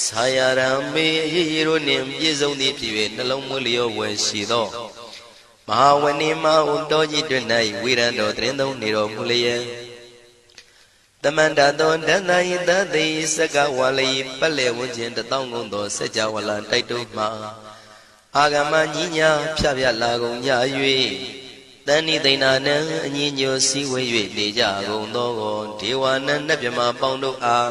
ဆာယရံမေအရေးရတို့နှင့်ပြည့်စုံသည်ဖြစ်၍နှလုံးမွေးလျောဝယ်ရှိသောမဟာဝဏိမဟုတောကြီးတွင်၌ဝိရံတော်တရင်သုံးနေတော်မူလျက်တမန္တသောဒန္တယိတသိစကဝါလိပက်လေဝန်းကျင်တထောင်ကုန်သောစัจ java လာတိုက်တုမှအာဂမညီညာဖြဖြလာကုန်ကြ၍တဏိသိဏနံအညီညွတ်စည်းဝေး၍နေကြကုန်သောဒေဝနံနတ်မြမပေါင်းတို့အား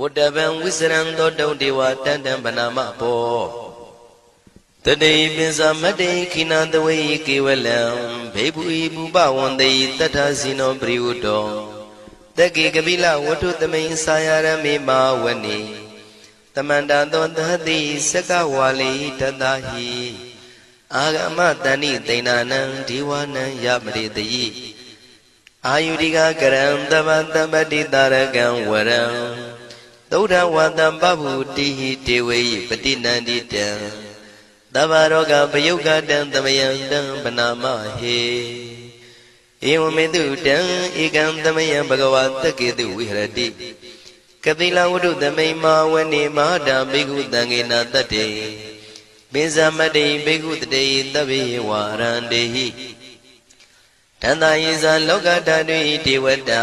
ဝတ္တဗံဝိစရံသောတုံဒေဝတန်တံဗနာမဘောတတိပိစမတ္တိခိနသဝေကေဝလံဘေဘူဤဘူပဝန္တိတတ္ထဇိနောပရိဝတ္တောတက္ကေကပိလဝတ္ထုသမိန်စာယရမေမာဝနိတမန္တသောသတိစကဝါလိတတဟိအာဂမတဏိတိဏနံဒီဝနံယမရိတိအာယုရိကကရံတပတပတိတာရကံဝရံ သုဒ္ဓဝတံပဗုတိဟိတေဝေယပတိနန္တိတံသဗ္ဗရောဂပယုတ်ကတံသမယံတံပနာမဟေဧဝမေတုတံဧကံသမယံဘဂဝါတက္ကေတုဝိဟရတိကတိလဝတ္ထုသမိန်မာဝနေမဟာတာဘိက္ခုတံဃေနာတတ္တေပိဇမတ္တိဘိက္ခုတတေတဗ္ဗေဝါရန္တေဟိတန္တယေဇာလောကဓာတုဣတေဝတာ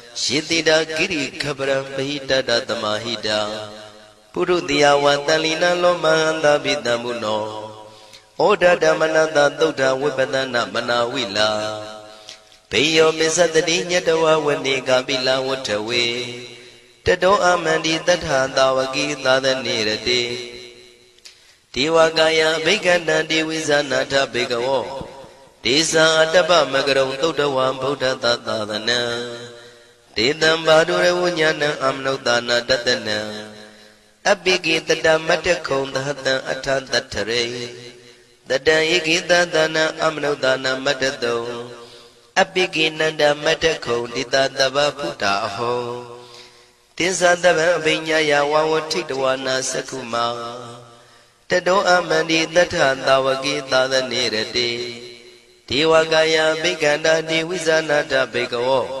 ယေတိတာကိရိခပရံပဟိတတတမဟိတာပုရုတိယဝတန်လီနလောမဟန္တာပိတံမုနောဩဒဓမ္မနတသုဒ္ဓဝိပဒနာမနာဝိလာဘေယောမစ္စတတိညတဝဝနေကပိလဝထဝေတတောအမန္တိတထာတာဝကိသာသနေရတိဒေဝကာယဘိက္ခန္တံဒေဝိဇာနာထဘေကဝောဒေဇာအတ္တပမကရုံသုတ်တဝံဗုဒ္ဓတသာသနံ ဒေတံဘာဒုရဝဉာဏံအမနုဿာနာတတနံအပိကိတတမတ္တခုံသဟတံအထတထရေတတံဧကိတသနာအမနုဿာနာမတ္တတုံအပိကိနန္ဒမတ္တခုံတိတတဗဗုဒ္ဓအဟောတင်္ဇာတဗံအပိညာယဝဝထိတဝနာသက္ခုမာတတောအမန္တိတထသာဝကိသာသနေရတိဒေဝကာယဘိက္ခန္တာတိဝိဇာနာတဘေကဝော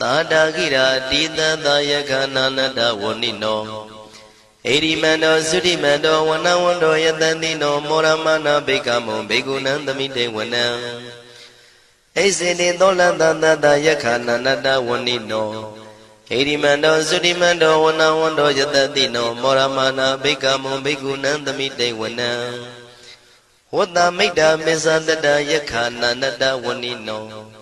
သာတာကိရာတိတသယကနာနတဝဏိနောဣရိမန္တောသုတိမန္တောဝနဝန္တောယတတိနောမောရမနာဘေကမောဘေကုဏံသမိတေဝနံဣစေတိသောလတတတယခာနန္တဝဏိနောဣရိမန္တောသုတိမန္တောဝနဝန္တောယတတိနောမောရမနာဘေကမောဘေကုဏံသမိတေဝနံဝတ္တမိတ်တာမေဇတတယခာနန္တဝဏိနော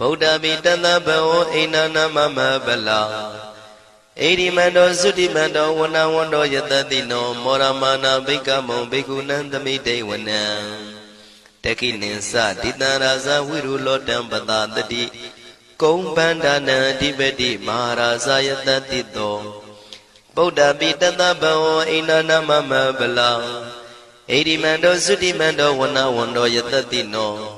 ဗုဒ္ဓမိတသဘဝအိနာနာမမဗလာဣရိမန္တောသုတိမန္တောဝနဝန္တောယတတိနောမောရမနာဘိကမောဘိက္ခုနံသမိတေဝနံတကိနိသတိတံရာဇဝိရုလောတံပတာတတိကုံပန္ဒနံအဓိပတိမဟာရာဇယတတိတောဗုဒ္ဓမိတသဘဝအိနာနာမမဗလာဣရိမန္တောသုတိမန္တောဝနဝန္တောယတတိနော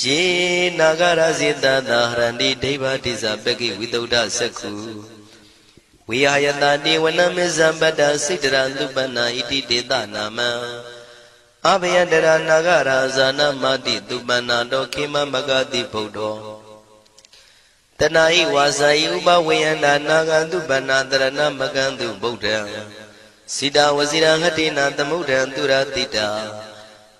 ယေနာဂရဇေတသာဟရန္တိဒိဗ္ဗတိဇပကိဝိတုဒ္ဓစက္ခုဝိဟာယတတိဝနမေဇံပတ္တစိတရသုပနာဣတိတေတနာမံအဘယတရနာဂရာဇာနမတိသူပနာတောခေမမဂတိဗုဒ္ဓောတဏှာဤဝါစာဤဥပဝေယန္တာနာဂန္တုပဏ္ဏတရဏမကန္တုဗုဒ္ဓံစိတဝစီရဟတိနာသမုဒ္ဒံသူရတိတာ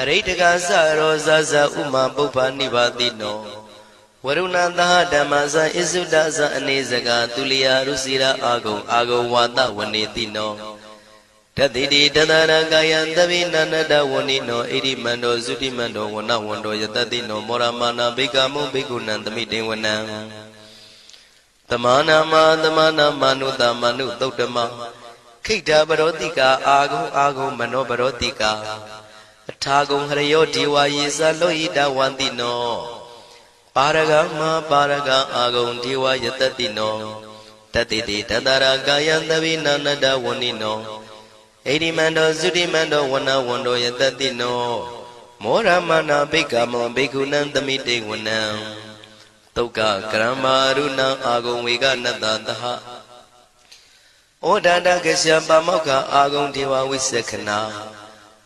အရိတကသရောဇဇဥမာပုပ္ပနိဗ္ဗာတိနောဝရုဏသဟဓမ္မဇဣစုဒဇအနေစကသူလျာရုစီရာအာဂုံအာဂုံဝါဒဝနေတိနောတတိတိတတရကာယံသဗိနန္တဝဏိနောဣရိမန္တောသုတိမန္တောဝနဝန္တောယတတိနောမောရမာနာဘိကမုဘိက္ခုနံသမိတေဝနံတမနာမတမနာမနုတမနုသုတ်တမခိတ္တပရောတိကာအာဂုံအာဂုံမနောပရောတိကာ အထာဂုံဟရယောဒီဝါယေဇလောဟိတဝန္တိနောပါရဂမပါရဂအာဂုံဒီဝါယတတိနောတတိတိတတရာကာယံသဗိနန္တဝဏိနောဣရိမန္တောသုတိမန္တောဝနဝန္တောယတတိနောမောရမနာဘိက္ခမောဘိက္ခုနံသမိတေဝနံတုတ်ကကရမရုဏအာဂုံဝေကနတ္တသဟဩဒန္တကရှပမောက္ခအာဂုံဒေဝဝိသခနာ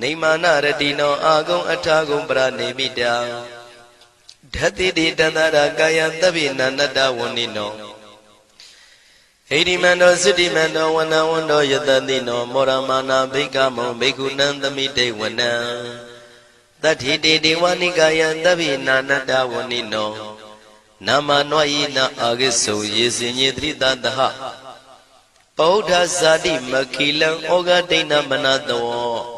နေမာနရတိနောအာဂုံအထာဂုံပရနေမိတာဓတ္တိတိတန္တရာကာယသဗ္ဗိနန္တဝဏိနောဟိရိမန္တောသုတိမန္တောဝနဝန္တောယတတိနောမောရမာနာဘိကမောဘိက္ခုနံသမိတေဝနံတတိတေဒေဝနိကာယသဗ္ဗိနာနတဝဏိနောနာမနွာယိနာအာဂိစုံယေစင်ညေတိတတဟပောဓဇာတိမခိလံဩဃဒိဏမနတော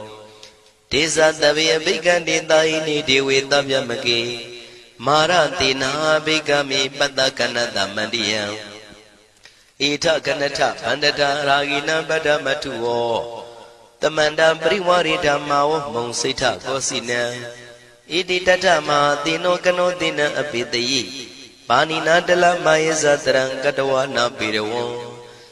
ဒေဇတဗေအဘိကံတေတာဟိနိဒေဝေတဗျမကေမာရတေနာဘိကမေပတ္တကနတမန္တိယံဣထကနထဗန္တတာရာဂိနံပတ္တမထုဝောတမန္တပရိဝရိဓမ္မာဝမုံစိဋ္ဌကောစီနံဣတိတတမသေနောကနောသေနံအပိတယိပါဏိနာတလမယေဇတရံကတဝနာပေရဝံ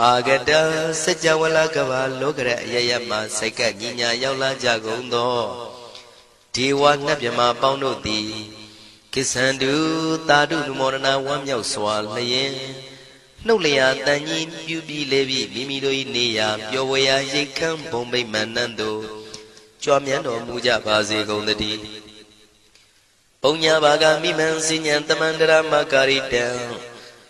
အာဂတစัจ java လကဘာလောကရအယယမစိတ်ကညီညာရောက်လာကြကုန်သောဒေဝနတ်မြမပေါင်းတို့သည်ကိသန္တုတာတုနုမောဒနာဝမ်းမြောက်စွာလျင်နှုတ်လျာတန်ကြီးပြူပြီးလေပြီးမိမိတို့၏နေရာပျော်ဝေရာရိတ်ခမ်းဘုံမိတ်မန္တန်တို့ကြွားမြန်းတော်မူကြပါစေကုန်သတည်းပုံညာဘာဂမိမံစဉ္ဉံတမန္တရမကာရိတံ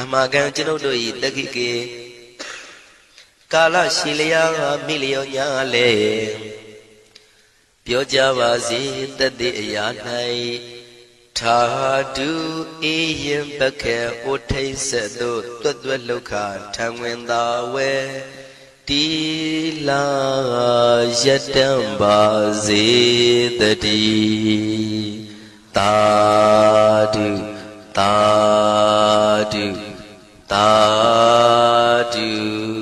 အမကံကျွန်ုပ်တို့၏တက္ခိကေကာလရှိလျာမိလျောညာလေပြောကြပါစေတသက်အရာ၌ထာတုအေယံပကေဩထိတ်ဆက်သို့တွတ်တွတ်လောက်ခထံဝင်သာဝဲတီလာယတံပါစေတတိတာ တာတုတာတု